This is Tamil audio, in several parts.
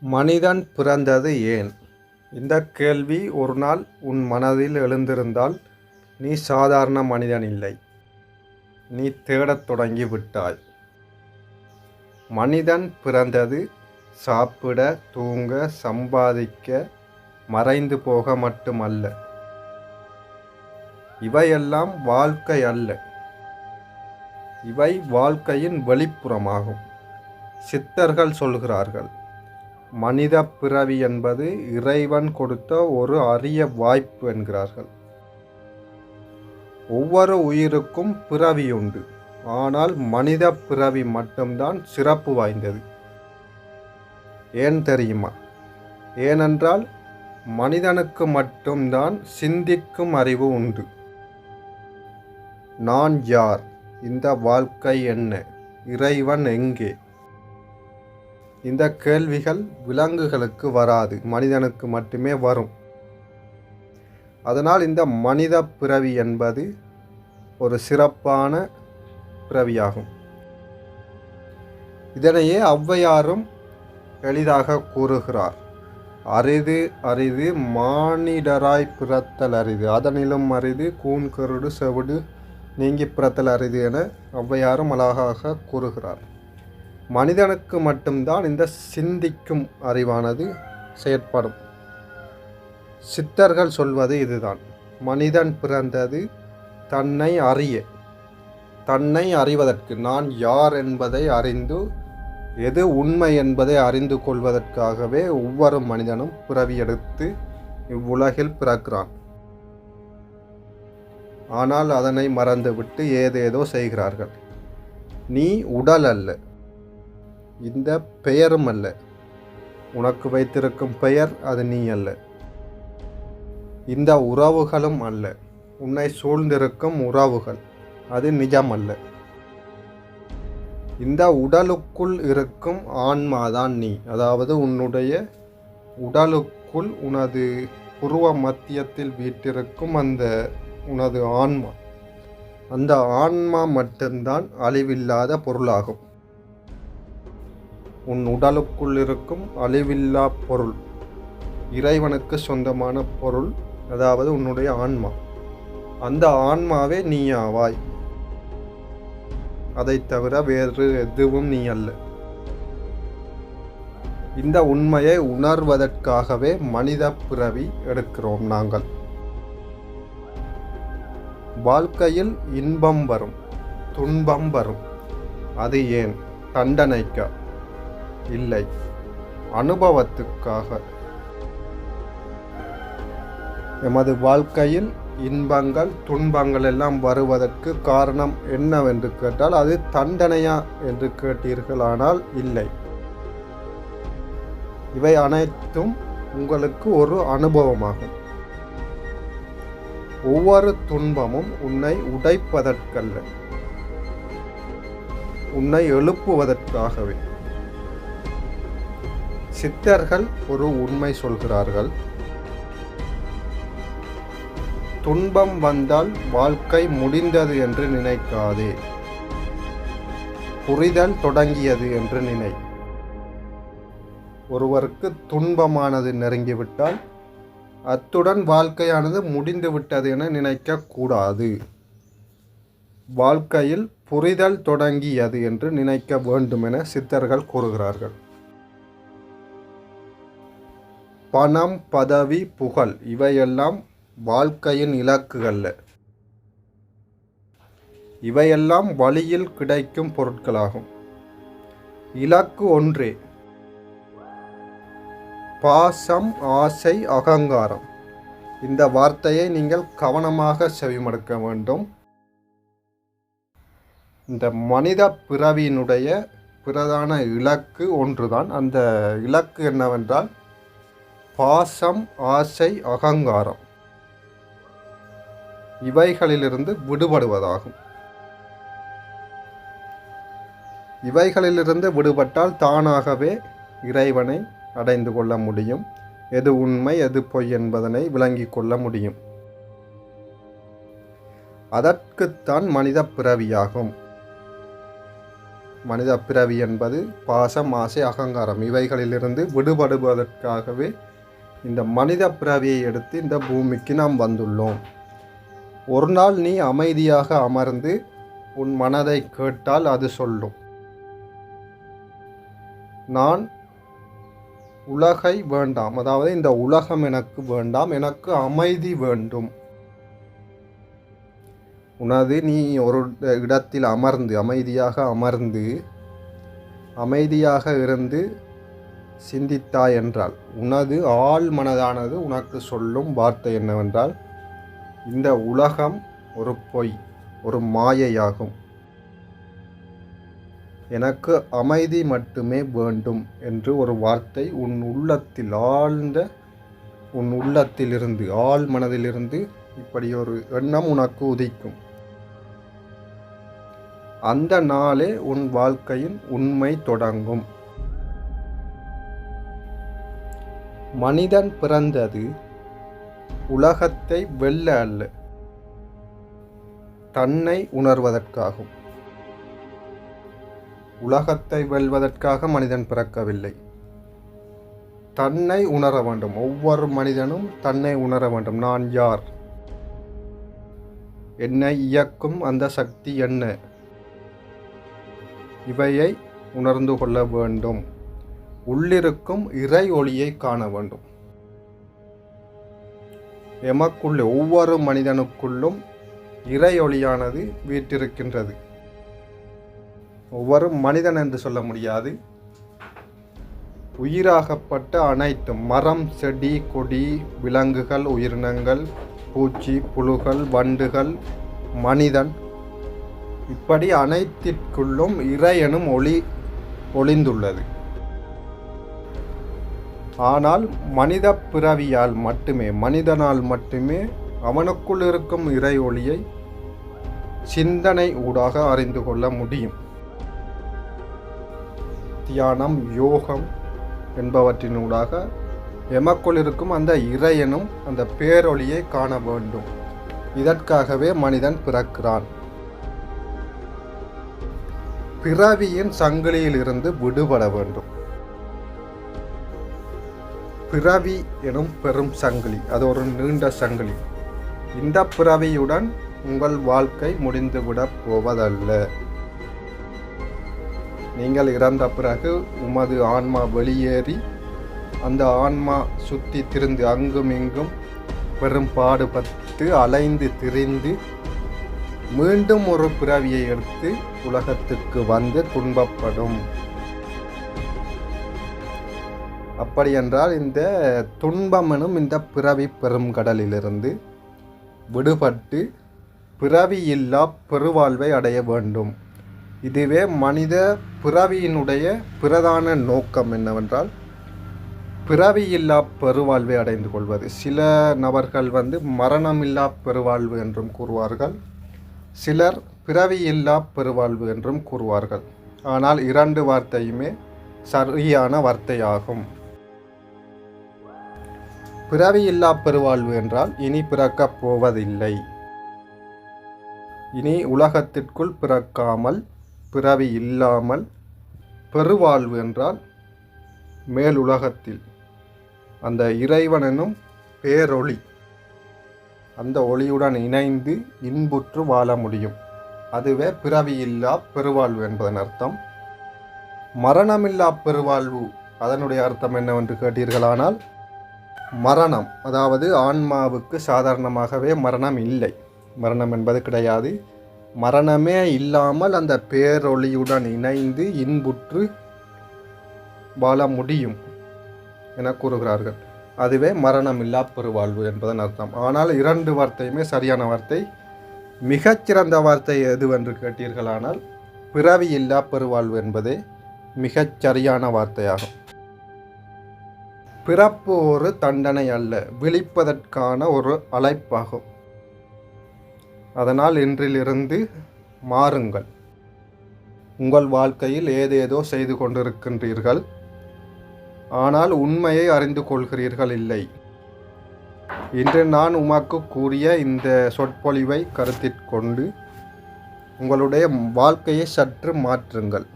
மனிதன் பிறந்தது ஏன்? இந்த கேள்வி ஒரு நாள் உன் மனதில் எழுந்திருந்தால் நீ சாதாரண மனிதன் இல்லை. நீ தேடத் தொடங்கி விட்டாய். மனிதன் பிறந்தது சாப்பிட தூங்க சம்பாதிக்க மறைந்து போக மட்டுமல்ல. இவையெல்லாம் வாழ்க்கை அல்ல. இவை வாழ்க்கையின் வெளிப்புறமாகும். சித்தர்கள் சொல்கிறார்கள் மனித பிறவி என்பது இறைவன் கொடுத்த ஒரு அரிய வாய்ப்பு என்கிறார்கள். ஒவ்வொரு உயிருக்கும் பிறவி உண்டு. ஆனால் மனித பிறவி மட்டும்தான் சிறப்பு வாய்ந்தது. ஏன் தெரியுமா? ஏனென்றால் மனிதனுக்கு மட்டும்தான் சிந்திக்கும் அறிவு உண்டு. நான் யார்? இந்த வாழ்க்கை என்ன? இறைவன் எங்கே? இந்த கேள்விகள் விலங்குகளுக்கு வராது மனிதனுக்கு மட்டுமே வரும். அதனால் இந்த மனித பிறவி என்பது ஒரு சிறப்பான பிறவியாகும். இதனையே ஔவையாரும் எளிதாக கூறுகிறார். அரிது அரிது மானிடராய் பிறத்தல் அரிது. அதனிலும் அரிது கூன்கருடு செவிடு நீங்கி பிறத்தல் அரிது என ஔவையாரும் அழகாக கூறுகிறார். மனிதனுக்கு மட்டும்தான் இந்த சிந்திக்கும் அறிவானது செயற்படும். சித்தர்கள் சொல்வது இதுதான். மனிதன் பிறந்தது தன்னை அறிய தன்னை அறிவதற்கு. நான் யார் என்பதை அறிந்து எது உண்மை என்பதை அறிந்து கொள்வதற்காகவே ஒவ்வொரு மனிதனும் பிறவி எடுத்து இவ்வுலகில் பிறக்கிறான். ஆனால் அதனை மறந்துவிட்டு ஏதேதோ செய்கிறார்கள். நீ உடல் அல்ல. இந்த பெயரும் அல்ல. உனக்கு வைத்திருக்கும் பெயர் அது நீ அல்ல. இந்த உறவுகளும் அல்ல. உன்னை சூழ்ந்திருக்கும் உறவுகள் அது நிஜம் அல்ல. இந்த உடலுக்குள் இருக்கும் ஆன்மாதான் நீ. அதாவது உன்னுடைய உடலுக்குள் உனது புருவ மத்தியத்தில் வீட்டிருக்கும் அந்த உனது ஆன்மா. அந்த ஆன்மா மட்டும்தான் அழிவில்லாத பொருளாகும். உன் உடலுக்குள் இருக்கும் அழிவில்லா பொருள் இறைவனுக்கு சொந்தமான பொருள் அதாவது உன்னுடைய ஆன்மா. அந்த ஆன்மாவே நீ ஆவாய் அதை தவிர வேறு எதுவும் நீ அல்ல. இந்த உண்மையை உணர்வதற்காகவே மனித பிறவி எடுக்கிறோம் நாங்கள். வாழ்க்கையில் இன்பம் வரும் துன்பம் வரும். அது ஏன்? தண்டனைக்கா? இல்லை. அனுபவத்துக்காக. எமது வாழ்க்கையில் இன்பங்கள் துன்பங்கள் எல்லாம் வருவதற்கு காரணம் என்னவென்று கேட்டால் அது தண்டனையா என்று கேட்டீர்களானால் இல்லை. இவை அனைத்தும் உங்களுக்கு ஒரு அனுபவமாகும். ஒவ்வொரு துன்பமும் உன்னை உடைப்பதற்கல்ல. உன்னை எழுப்புவதற்காகவே. சித்தர்கள் ஒரு உண்மை சொல்கிறார்கள். துன்பம் வந்தால் வாழ்க்கை முடிந்தது என்று நினைக்காதே. புரிதல் தொடங்கியது என்று நினை. ஒருவருக்கு துன்பமானது நெருங்கிவிட்டால் அத்துடன் வாழ்க்கையானது முடிந்துவிட்டது என நினைக்கக்கூடாது வாழ்க்கையில் புரிதல் தொடங்கியது என்று நினைக்க வேண்டும் என சித்தர்கள் கூறுகிறார்கள். பணம் பதவி புகழ் இவையெல்லாம் வாழ்க்கையின் இலக்குகள் இவையெல்லாம் வழியில் கிடைக்கும் பொருட்களாகும். இலக்கு ஒன்றே. பாசம் ஆசை அகங்காரம். இந்த வார்த்தையை நீங்கள் கவனமாக செவிமடுக்க வேண்டும். இந்த மனித பிறவியினுடைய பிரதான இலக்கு ஒன்றுதான். அந்த இலக்கு என்னவென்றால் பாசம் ஆசை அகங்காரம். இவைகளிலிருந்து விடுபடுவதாகும். இவைகளிலிருந்து விடுபட்டால் தானாகவே இறைவனை அடைந்து கொள்ள முடியும். எது உண்மை எது பொய் என்பதனை விளங்கிக் கொள்ள முடியும். அதற்குத்தான் மனித பிறவியாகும். மனித பிறவி என்பது பாசம் ஆசை அகங்காரம் இவைகளிலிருந்து விடுபடுவதற்காகவே இந்த மனித பிறவியை எடுத்து இந்த பூமிக்கு நாம் வந்துள்ளோம். ஒரு நாள் நீ அமைதியாக அமர்ந்து உன் மனதை கேட்டால் அது சொல்லும். நான் உலகை வேண்டாம். அதாவது இந்த உலகம் எனக்கு வேண்டாம். எனக்கு அமைதி வேண்டும். உனது நீ ஒரு இடத்தில் அமர்ந்து அமைதியாக அமர்ந்து அமைதியாக இருந்து சிந்தித்தாய் என்றால் உனது ஆள் மனதானது உனக்கு சொல்லும் வார்த்தை என்னவென்றால் இந்த உலகம் ஒரு பொய் ஒரு மாயையாகும். எனக்கு அமைதி மட்டுமே வேண்டும் என்று ஒரு வார்த்தை உன் உள்ளத்தில் ஆழ்ந்த உன் உள்ளத்திலிருந்து ஆள் மனதிலிருந்து இப்படி ஒரு எண்ணம் உனக்கு உதிக்கும். அந்த நாளே உன் வாழ்க்கையின் உண்மை தொடங்கும். மனிதன் பிறந்தது உலகத்தை வெல்ல அல்ல தன்னை உணர்வதற்காகும். உலகத்தை வெல்வதற்காக மனிதன் பிறக்கவில்லை. தன்னை உணர வேண்டும். ஒவ்வொரு மனிதனும் தன்னை உணர வேண்டும். நான் யார்? என்னை இயக்கும் அந்த சக்தி என்ன? இவையை உணர்ந்து கொள்ள வேண்டும். உள்ளிருக்கும் இறை ஒளியை காண வேண்டும். எமக்குள்ளே ஒவ்வொரு மனிதனுக்குள்ளும் இறை ஒளியானது வீற்றிருக்கின்றது. ஒவ்வொரு மனிதன் என்று சொல்ல முடியாது. உயிராகப்பட்ட அனைத்து மரம் செடி கொடி விலங்குகள் உயிரினங்கள் பூச்சி புழுகள் வண்டுகள் மனிதன். இப்படி அனைத்திற்குள்ளும் இறை எனும் ஒளி ஒளிந்துள்ளது. ஆனால் மனித பிறவியால் மட்டுமே மனிதனால் மட்டுமே அவனுக்குள் இருக்கும் இறை ஒளியை சிந்தனை ஊடாக அறிந்து கொள்ள முடியும். தியானம் யோகம் என்பவற்றினூடாக எமக்குள் இருக்கும் அந்த இறையனும் அந்த பேரொளியை காண வேண்டும். இதற்காகவே மனிதன் பிறக்கிறான். பிறவியின் சங்கிலியிலிருந்து விடுபட வேண்டும். பிறவி எனும் பெரும் சங்கிலி. அது ஒரு நீண்ட சங்கிலி. இந்த பிறவியுடன் உங்கள் வாழ்க்கை முடிந்துவிடப் போவதல்ல. நீங்கள் இறந்த பிறகு உமது ஆன்மா வெளியேறி அந்த ஆன்மா சுற்றி திருந்து அங்கும் இங்கும் பெரும் பாடுபட்டு அலைந்து திரிந்து மீண்டும் ஒரு பிறவியை எடுத்து உலகத்துக்கு வந்து துன்பப்படும். அப்படியென்றால் இந்த துன்பமெனும் இந்த பிறவி பெருங்கடலிலிருந்து விடுபட்டு பிறவியில்லா பெருவாழ்வை அடைய வேண்டும். இதுவே மனித பிறவியினுடைய பிரதான நோக்கம் என்னவென்றால் பிறவியில்லா பெருவாழ்வை அடைந்து கொள்வது. சில நபர்கள் வந்து மரணமில்லா பெருவாழ்வு என்றும் கூறுவார்கள். சிலர் பிறவியில்லா பெருவாழ்வு என்றும் கூறுவார்கள். ஆனால் இரண்டு வார்த்தையுமே சரியான வார்த்தையாகும். பிறவியில்லா பெருவாழ்வு என்றால் இனி பிறக்கப் போவதில்லை. இனி உலகத்திற்குள் பிறக்காமல் பிறவி இல்லாமல் பெருவாழ்வு என்றால் மேல் உலகத்தில். அந்த இறைவனும் பேரொளி. அந்த ஒளியுடன் இணைந்து இன்புற்று வாழ முடியும். அதுவே பிறவியில்லா பெருவாழ்வு என்பதன் அர்த்தம். மரணமில்லா பெருவாழ்வு அதனுடைய அர்த்தம் என்னவென்று கேட்டீர்களானால் மரணம். அதாவது ஆன்மாவுக்கு சாதாரணமாகவே மரணம் இல்லை. மரணம் என்பது கிடையாது. மரணமே இல்லாமல் அந்த பேரொளியுடன் இணைந்து இன்புற்று வாழ முடியும் என கூறுகிறார்கள். அதுவே மரணம் இல்லா பெருவாழ்வு என்பதன் அர்த்தம். ஆனால் இரண்டு வார்த்தையுமே சரியான வார்த்தை. மிகச்சிறந்த வார்த்தை எதுவென்று கேட்டீர்களானால் பிறவி இல்லா பெருவாழ்வு என்பதே மிகச் சரியான வார்த்தையாகும். பிறப்பு ஒரு தண்டனை அல்ல விழிப்பதற்கான ஒரு அழைப்பாகும். அதனால் இன்றிலிருந்து மாறுங்கள். உங்கள் வாழ்க்கையில் ஏதேதோ செய்து கொண்டிருக்கின்றீர்கள். ஆனால் உண்மையை அறிந்து கொள்கிறீர்கள் இல்லை. இன்று நான் உமக்கு கூறிய இந்த சொற்பொழிவை கருத்திற்கொண்டு உங்களுடைய வாழ்க்கையை சற்று மாற்றுங்கள்.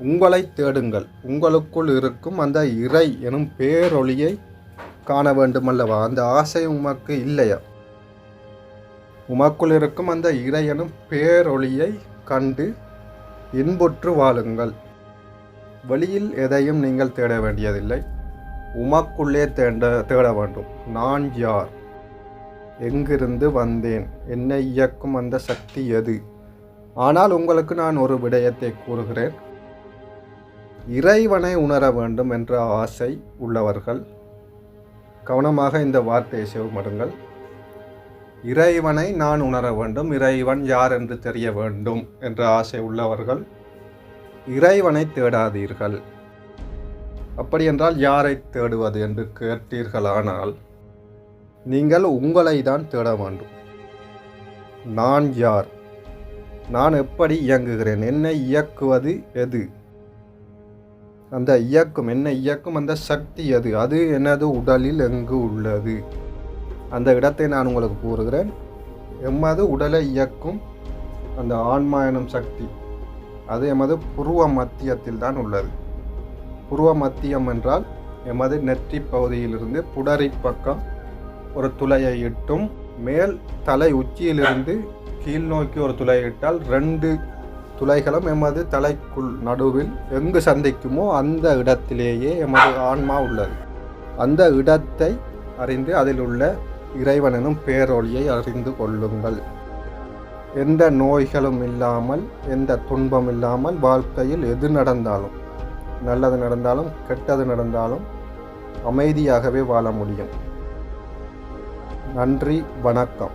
உங்களை தேடுங்கள். உங்களுக்குள் இருக்கும் அந்த இறை எனும் பேரொளியை காண வேண்டுமல்லவா? அந்த ஆசை உமக்கு இல்லையா? உமக்குள் இருக்கும் அந்த இறை எனும் பேரொளியை கண்டு இன்புற்று வாழுங்கள். வெளியில் எதையும் நீங்கள் தேட வேண்டியதில்லை. உமக்குள்ளே தேட தேட வேண்டும். நான் யார்? எங்கிருந்து வந்தேன்? என்னை இயக்கும் அந்த சக்தி எது? ஆனால் உங்களுக்கு நான் ஒரு விடயத்தை கூறுகிறேன். இறைவனை உணர வேண்டும் என்ற ஆசை உள்ளவர்கள் கவனமாக இந்த வார்த்தையை செவமடுங்கள் இறைவனை நான் உணர வேண்டும் இறைவன் யார் என்று தெரிய வேண்டும் என்ற ஆசை உள்ளவர்கள் இறைவனை தேடாதீர்கள். அப்படி என்றால் யாரை தேடுவது என்று கேட்டீர்களானால் நீங்கள் உங்களை தான் தேட வேண்டும். நான் யார்? நான் எப்படி இயங்குகிறேன்? என்னை இயக்குவது எது? அந்த இயக்கும் என்ன இயக்கும்? அந்த சக்தி அது. அது எனது உடலில் எங்கு உள்ளது? அந்த இடத்தை நான் உங்களுக்கு கூறுகிறேன். எமது உடலை இயக்கும் அந்த ஆன்மா எனும் சக்தி. அது எமது புருவ மத்தியத்தில் தான் உள்ளது. புருவ மத்தியம் என்றால் எமது நெற்றி பகுதியிலிருந்து புடரி பக்கம் ஒரு துளையை இட்டும் மேல் தலை உச்சியிலிருந்து கீழ் நோக்கி ஒரு துளையை இட்டால் ரெண்டு துளைகளும் எமது தலைக்குள் நடுவில் எங்கு சந்திக்குமோ அந்த இடத்திலேயே எமது ஆன்மா உள்ளது. அந்த இடத்தை அறிந்து அதில் உள்ள இறைவனும் பேரொழியை அறிந்து கொள்ளுங்கள். எந்த நோய்களும் இல்லாமல் எந்த துன்பம் இல்லாமல் வாழ்க்கையில் எது நடந்தாலும் நல்லது நடந்தாலும் கெட்டது நடந்தாலும் அமைதியாகவே வாழ முடியும். நன்றி வணக்கம்.